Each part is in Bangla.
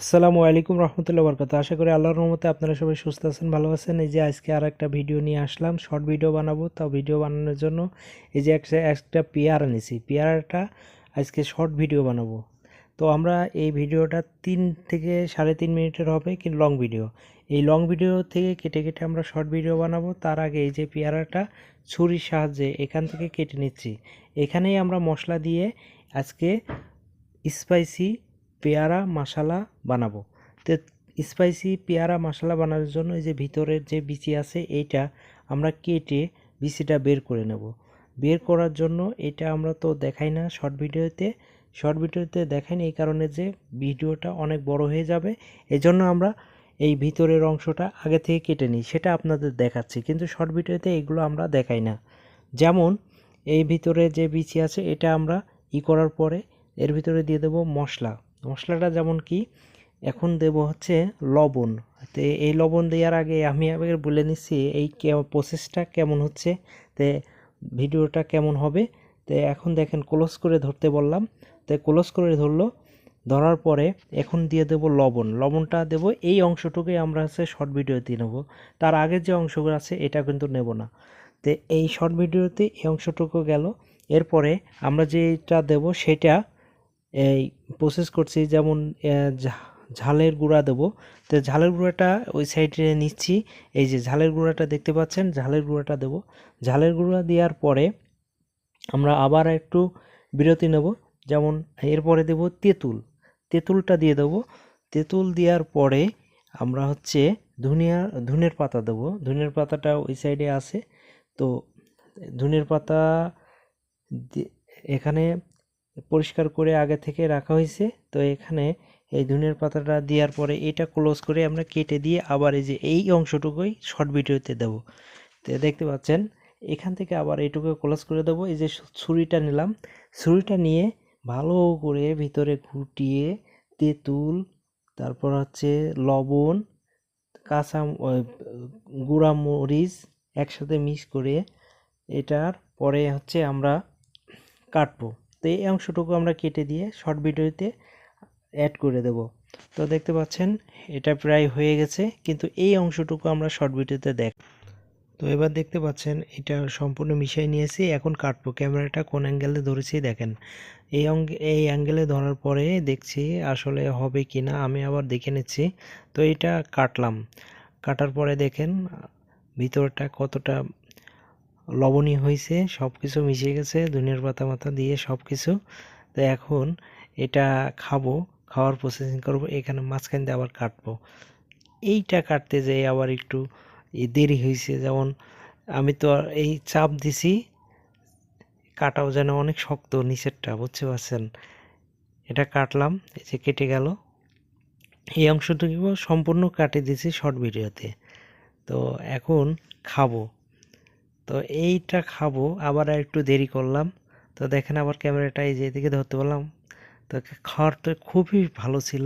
আসসালামু আলাইকুম রহমতুল্লাহ বরকাত আশা করি আল্লাহর রহমতে আপনারা সবাই সুস্থ আছেন, ভালো আছেন। এই যে আজকে আর একটা ভিডিও নিয়ে আসলাম, শর্ট ভিডিও বানাবো। তাও ভিডিও বানানোর জন্য এই যে একটা একটা পেয়ারা নিছি। পেয়ারাটা আজকে শর্ট ভিডিও বানাবো। তো আমরা এই ভিডিওটা তিন থেকে সাড়ে তিন মিনিটের হবে কি লং ভিডিও। এই লং ভিডিও থেকে কেটে কেটে আমরা শর্ট ভিডিও বানাবো। তার আগে এই যে পেয়ারাটা ছুরির সাহায্যে এখান থেকে কেটে নিচ্ছি। এখানেই আমরা মশলা দিয়ে আজকে স্পাইসি পেয়ারা মশালা বানাবো। তো স্পাইসি পেয়ারা মশলা বানানোর জন্য এই যে ভিতরের যে বিচি আছে, এইটা আমরা কেটে বিচিটা বের করে নেব। বের করার জন্য এটা আমরা তো দেখাই না শর্ট ভিডিওতে। শর্ট ভিডিওতে দেখাই না, এই কারণে যে ভিডিওটা অনেক বড় হয়ে যাবে। এজন্য আমরা এই ভিতরের অংশটা আগে থেকে কেটে নিই, সেটা আপনাদের দেখাচ্ছি। কিন্তু শর্ট ভিডিওতে এগুলো আমরা দেখাই না। যেমন এই ভিতরে যে বিচি আছে, এটা আমরা ই করার পরে এর ভিতরে দিয়ে দেবো মশলা। মশলাটা যেমন কি, এখন দেব হচ্ছে লবণ। তো এই লবণ দেওয়ার আগে আমি আগে বলে নিচ্ছি এই প্রসেসটা কেমন হচ্ছে, তে ভিডিওটা কেমন হবে। তো এখন দেখেন ক্লোজ করে ধরতে বললাম। তো ক্লোজ করে ধরলো, ধরার পরে এখন দিয়ে দেব লবণ। লবণটা দেব, এই অংশটুকুই আমরা হচ্ছে শর্ট ভিডিওতে নেব। তার আগের যে অংশগুলো আছে, এটা কিন্তু নেব না। তো এই শর্ট ভিডিওতে এই অংশটুকু গেল। এরপরে আমরা যেটা দেব, সেটা এই প্রসেস করছি, যেমন ঝালের গুঁড়া দেবো। তো ঝালের গুঁড়াটা ওই সাইডে নিচ্ছি। এই যে ঝালের গুঁড়াটা দেখতে পাচ্ছেন, ঝালের গুঁড়াটা দেবো। ঝালের গুঁড়া দেওয়ার পরে আমরা আবার একটু বিরতি নেব। যেমন, এরপরে দেব তেঁতুল। তেঁতুলটা দিয়ে দেবো। তেঁতুল দেওয়ার পরে আমরা হচ্ছে ধনিয়া, ধনের পাতা দেবো। ধনের পাতাটা ওই সাইডে আছে। তো ধনের পাতা এখানে পরিষ্কার করে আগে থেকে রাখা হয়েছে। তো এখানে এই ধনের পাতাটা দেওয়ার পরে এটা ক্লোজ করে আমরা কেটে দিয়ে আবার এই যে এই অংশটুকুই শর্ট ভিডিওতে দেবো। তো দেখতে পাচ্ছেন, এখান থেকে আবার এইটুকু ক্লোজ করে দেবো। এই যে ছুরিটা নিলাম, ছুরিটা নিয়ে ভালো করে ভিতরে ঘুটিয়ে তেঁতুল, তারপর হচ্ছে লবণ, কাঁচা গুঁড়া মরিচ একসাথে মিক্স করে এটার পরে হচ্ছে আমরা কাটবো। তো এই অংশটুকু আমরা কেটে দিয়ে শর্ট ভিডিওতে অ্যাড করে দেব। তো দেখতে পাচ্ছেন, এটা প্রায় হয়ে গেছে, কিন্তু এই অংশটুকু আমরা শর্ট ভিডিওতে দেখ তো এবার দেখতে পাচ্ছেন, এটা সম্পূর্ণ মিশিয়ে নিয়েছি, এখন কাটবো। ক্যামেরাটা কোন অ্যাঙ্গেলে ধরেছি দেখেন। এই এই অ্যাঙ্গেলে ধরার পরে দেখছি আসলে হবে কি না আমি আবার দেখে নিচ্ছি। তো এটা কাটলাম। কাটার পরে দেখেন, ভিতরটা কতটা লবণী হয়েছে সব কিছু মিশে গেছে, ধনিয়ার পাতা মাথা দিয়ে সব কিছু তো এখন এটা খাব, খাওয়ার প্রসেসিং করব, এখানে মাঝখান দিয়ে আবার কাটবো। এইটা কাটতে যেয়ে আবার একটু দেরি হয়েছে যেমন আমি তো এই চাপ দিছি, কাটাও যেন অনেক শক্ত নিচেরটা, বুঝতে পারছেন? এটা কাটলাম, এই যে কেটে গেল। এই অংশটুকু সম্পূর্ণ কাটে দিয়েছি শর্ট ভিডিওতে তো এখন খাব। তো এইটা খাব, আবার একটু দেরি করলাম। তো দেখেন আবার ক্যামেরাটা এই যে এদিকে ধরতে পারলাম তো খাওয়ারটা খুবই ভালো ছিল।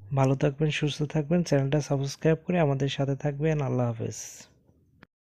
ভালো থাকবেন, সুস্থ থাকবেন। চ্যানেলটা সাবস্ক্রাইব করে আমাদের সাথে থাকবেন। আল্লাহ হাফেজ।